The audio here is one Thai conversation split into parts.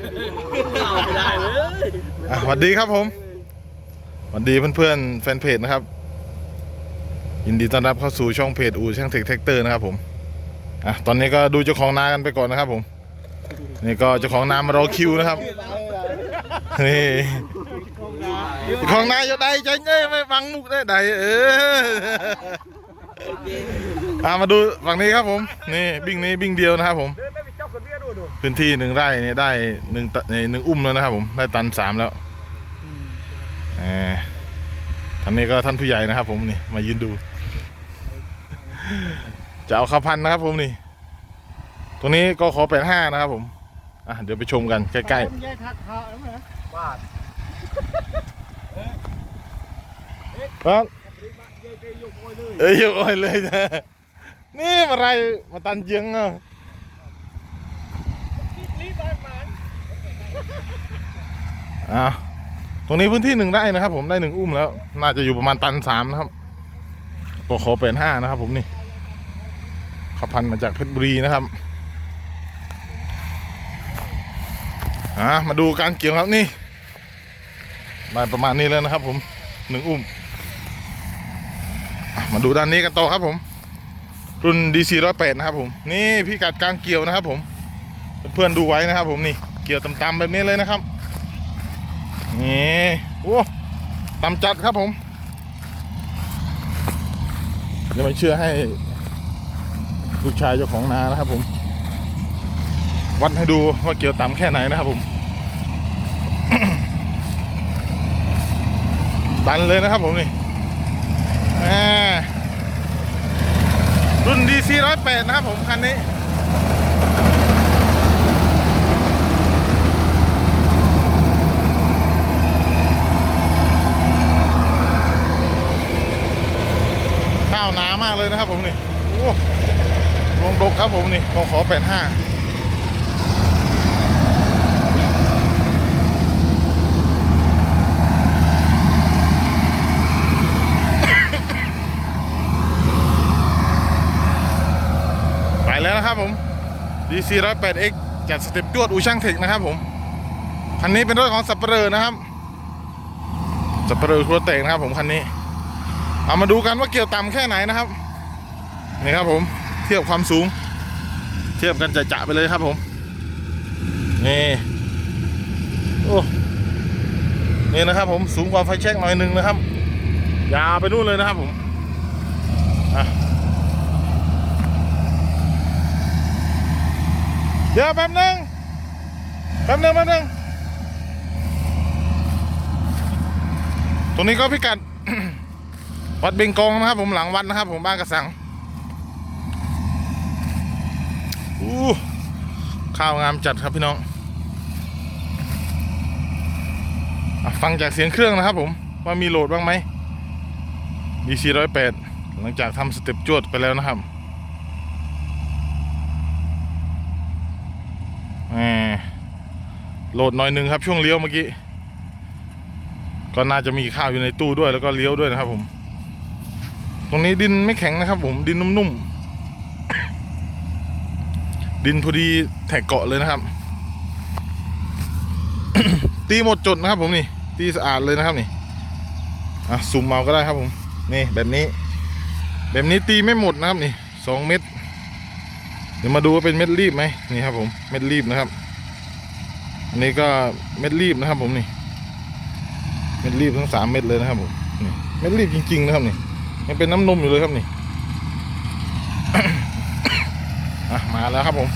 ไม่ได้เลยอะสวัสดีครับผมสวัสดีเพื่อนๆแฟนเพจนะครับ ยินดีต้อนรับเข้าสู่ช่องเพจอูช่างเทคแท็กเตอร์นะครับผมอะตอนนี้ก็ดูเจ้าของนากันไปก่อนนะครับผม นี่ก็เจ้าของนามารอคิวนะครับนี่เจ้าของนาอยู่ใดใจเย้ไม่ฟังมุกได้ใดเอออะมาดูฝั่งนี้ครับผม นี่บิ้งนี้บิ้งเดียวนะครับผม พื้นที่หนึ่งไร่เนี่ยได้หนึ่งตะหนึ่งอุ้มแล้วนะครับ ผมได้ตันสามแล้วเออท่านนี้ก็ท่านผู้ใหญ่นะครับ ผมนี่มายืนดู จะเอาข้าวพันธุ์นะครับ ผมนี่ ตรงนี้ก็ขอแปดห้านะครับ ผมอะเดี๋ยวไปชมกันใกล้แยกทักเขาแล้วเหรอๆครับเอ้ยยกอ้อยเลยนะนี่มาอะไรมาตันเจียงอะ อะตรงนี้พื้นที่หนึ่งไร่นะครับ ผมได้หนึ่งอุ้มแล้ว น่าจะอยู่ประมาณตันสามนะครับตัวขอเป็นห้านะครับ ผมนี่ขับพันมาจากเพชรบุรีนะครับอะมาดูการเกี่ยวครับนี่ได้ประมาณนี้แล้วนะครับ ผมหนึ่งอุ้ม มาดูด้านนี้กันต่อครับ ผม รุ่น DC ร้อยแปดนะครับ ผม นี่พี่กัดการเกี่ยวนะครับ ผม เพื่อนดูไว้นะครับ ผมนี่ เกี่ยวต่ำๆแบบนี้เลยนะครับนี่โอ้ตำจัดครับผมเดี๋ยวไม่เชื่อให้ลูกชายเจ้าของนานะครับผม วัดให้ดูว่าเกี่ยวต่ำแค่ไหนนะครับผมดันเลยนะครับผมนี่รุ่น DC ร้อยแปดนะครับผมคันนี้ ข้ากเลยนะครับผมนี่โอ้ลงดกครับผมนี่ขอขอแปดห้าไปแล้วนะครับผม DC 108X จัดสเต็ปจวดอูช่างเทคนะครับผม คันนี้เป็นรถของสับเปลือนะครับสับเปลือครัวเตกนะครับผมคันนี้เอามาดูกันว่าเกี่ยวต่ำแค่ไหนนะครับ นี่ครับผมเทียบความสูง เทียบกันจะๆไปเลยครับผม นี่โอ้นี่นะครับผมสูงกว่าไฟแช็กหน่อยหนึ่งนะครับยาวไปนู่นเลยนะครับผมเดี๋ยวแป๊บนึงแป๊บนึงแป๊บนึงตรงนี้ก็พิกัด วัดเบงกองนะครับผมหลังวัดนะครับผมบ้านกระสัง อู้ข้าวงามจัดครับพี่น้องอฟังจากเสียงเครื่องนะครับผมว่ามีโหลดบ้างไหม DC ร้อยแปดหลังจากทำสเต็ปจวดไปแล้วนะครับแหมโหลดหน่อยหนึ่งครับช่วงเลี้ยวเมื่อกี้ ก็น่าจะมีข้าวอยู่ในตู้ด้วยแล้วก็เลี้ยวด้วยนะครับผม ตรงนี้ดินไม่แข็งนะครับผมดินนุ่มๆ ดินพอดีแถกเกาะเลยนะครับ ตีหมดจดนะครับผมนี่ตีสะอาดเลยนะครับนี่อะซูมเมาก็ได้ครับผมนี่แบบนี้ แบบนี้ตีไม่หมดนะครับนี่สองเม็ดเดี๋ยวมาดูว่าเป็นเม็ดรีบไหมนี่ครับผมเม็ดรีบนะครับ อันนี้ก็เม็ดรีบนะครับผมนี่เม็ดรีบทั้งสามเม็ดเลยนะครับผมนี่เม็ดรีบจริงๆนะครับนี่ยังเป็นน้ำนมอยู่เลยครับนี่ อะ มาแล้วครับผม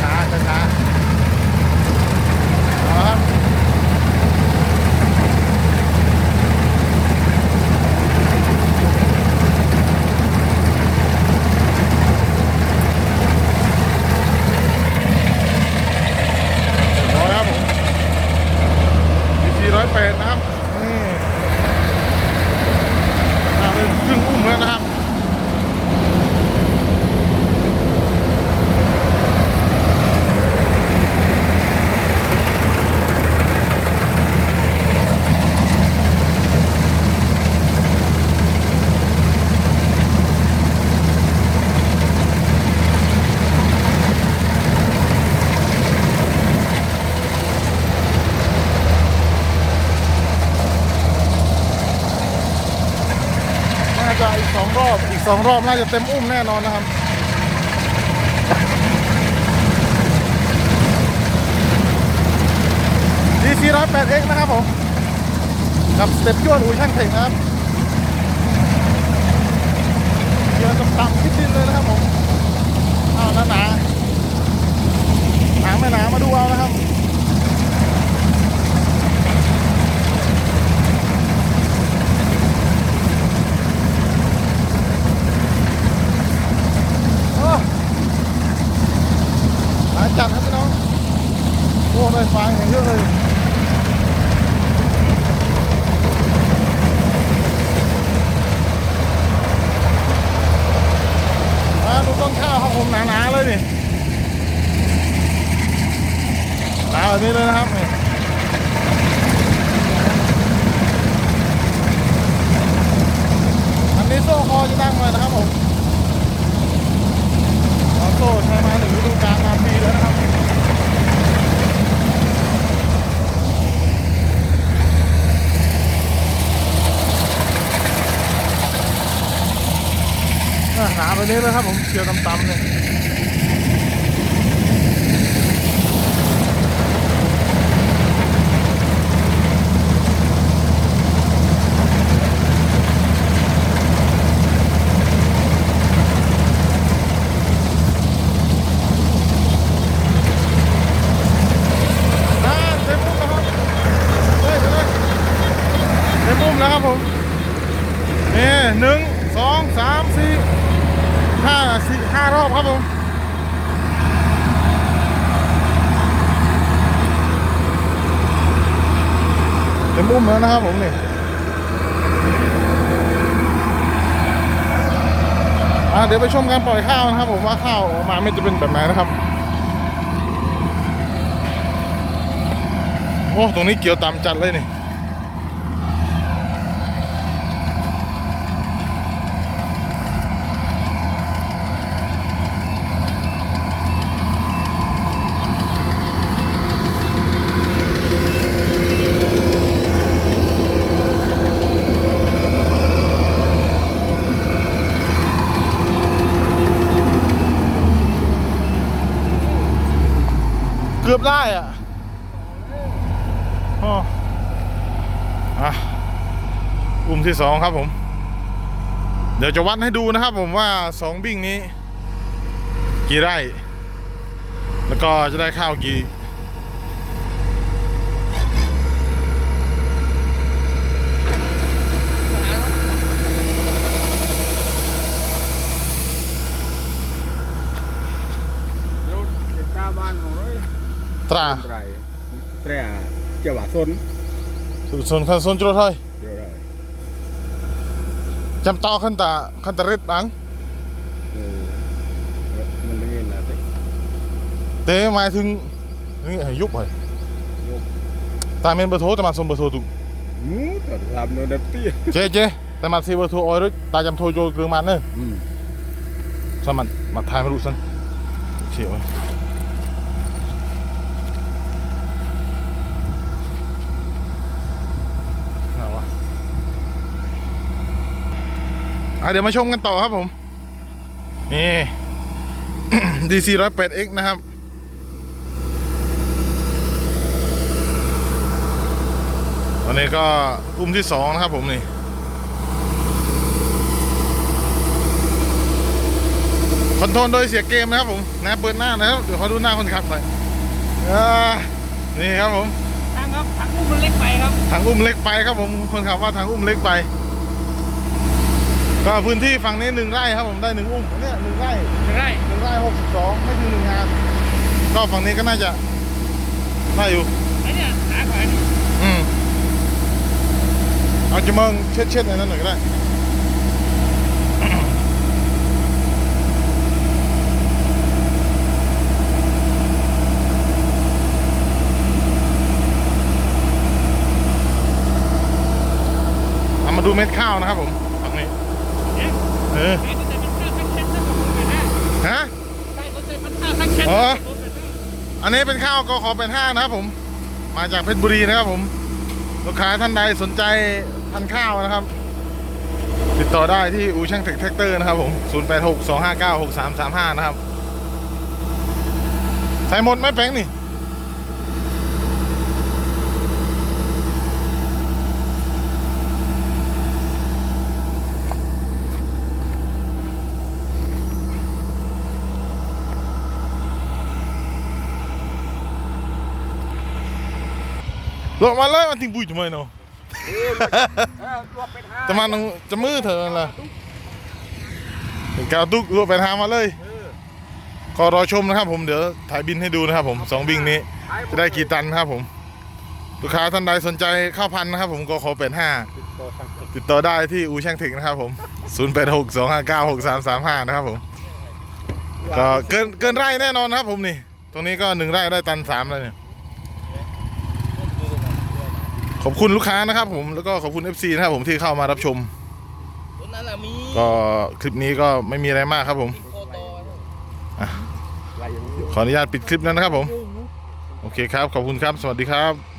ช้าช้าช้าเอาละครับพอแล้วครับผม รอบ อีก สองรอบน่าจะเต็มอุ้มแน่นอนนะครับ DC 108X นะครับผมกับสเต็ปจวดอูช่างเทคนะครับเยอะต่ำๆคิดดินเลยนะครับผมเอาหนาหนาหนาไม่หนามาดูเอานะครับ โอ้หาจัดครับพี่น้องโอ้ได้ฟังอย่างเยอะเลย มาดู ต้นข้าวครับผมหนาๆเลยนี่หนาแบบนี้เลยนะครับนี่อันนี้โซ่คอจะตั้งเลยนะครับผมโซ่ใช้มาหนึ่งฤดูกาลมาปีแล้วนะครับ อะหนาแบบนี้เลยครับผมเกี่ยวตำๆเนี่ยอ่าเต็มมุมแล้วครับเฮ้ยเดี๋ยวนะเต็มมุมแล้วครับผมนี่หนึ่งสองสามสี่ ห้าสี่ห้ารอบครับผม รุ่มแล้วนะครับผมนี่อะเดี๋ยวไปชมการปล่อยข้าวนะครับ ผมว่าข้าวออกมาไม่จะเป็นแบบไหนนะครับ โอ้ ตรงนี้เกี่ยวตามจัดเลยนี่ เกือบได้อะอ๋ออะอุ้มที่สองครับผม เดี๋ยวจะวัดให้ดูนะครับผมว่าสองบิ่งนี้ กี่ไร่ แล้วก็จะได้ข้าวกี่ ត្រាត្រៃព្រះជាបាសុនសុនខាន់សុនជ្រុលហើយជ្រុលហើយចាំតខាន់តាខាន់តារិតបាំងមិនមានណាទេទេមកถึงនេះយប់ហើយយប់តាមានបើធូតាមកសុំបើធូទុកមើលតាឡាប់នៅដល់ទីចេចេតែមកស៊ីបើធូអយរួចតាចាំធូចូលគ្រឿងម៉ាត់នេះសំមិនមកថែមរូបសិនជាអី เดี๋ยวมาชมกันต่อครับผม นี่ DC 108X นะครับวันนี้ก็อุ้มที่สองนะครับผมนี่คอนโทรลโดยเสียเกมนะครับผมนะเปิดหน้านะครับ เดี๋ยวเขาดูหน้าคนขับหน่อยอ่านี่ครับผมทางครับทางอุ้มมันเล็กไปครับทางอุ้มเล็กไปครับผมคนขับว่าทางอุ้มเล็กไป ก็พื้นที่ฝั่งนี้หนึ่งไร่ครับผมได้หนึ่งอุ้มเนี่ยหนึ่งไร่ไม่งได้หนึ่งไร่หกสิบสองไม่ถึงหนึ่งงานก็ฝั่งนี้ก็น่าจะได้อยู่ไอ้เนี่ยหาขวานอืมเอาจะมองเช็ดเช็ดๆในนั้นหน่อยก็ได้มาดูเม็ดข้าวนะครับผม เนี่ยเออใส่ตัวเต็มมันข้าวทั้งเช็ดทั้งกระปุกเลยนะฮะใส่ตัวเต็มมันข้าวทั้งเช็ดอ๋อทั้งกระปุกเลยนะอันนี้เป็นข้าวกขอเป็นห้านะครับผม มาจากเพชรบุรีนะครับผม ลูกค้าท่านใดสนใจพันธุ์ข้าวนะครับ ติดต่อต่อได้ที่อูช่างเทคแท็กเตอร์นะครับผม086 259 6335 นะครับ ใส่หมดไหมแป้งนี่ ลงมาเลยมาทิ้งปุ๋ยทำไมเนาะเออรวบเป็นห้าจะมาตรงจะมือเธอนั่นล่ะเป็นกาวตุกรวบไปทางมาเลยเออก็รอชมนะครับผมเดี๋ยวถ่ายบินให้ดูนะครับผมสองบิงนี้ จะได้กี่ตันนะครับผมลูกค้าท่านใดสนใจข้าวพันธุ์นะครับผมก็ขอเป็นห้าติดต่อทางติดต่อได้ที่อูช่างถึงนะครับผม0 8 6 2 5 9 6 3 3 5นะครับผมก็เกินเกินไร่แน่นอนนะครับผมนี่ ตรงนี้ก็หนึ่งไร่ได้ตันสามเลยเนี่ย ขอบคุณลูกค้านะครับผมแล้วก็ขอบคุณ FC นะครับผมที่เข้ามารับชม รถนั้นน่ะมีก็คลิปนี้ก็ไม่มีอะไรมากครับผม โคโตไรอย่างนี้ขออนุญาตปิดคลิปแล้วนะครับผม โอเคครับ ขอบคุณครับ สวัสดีครับ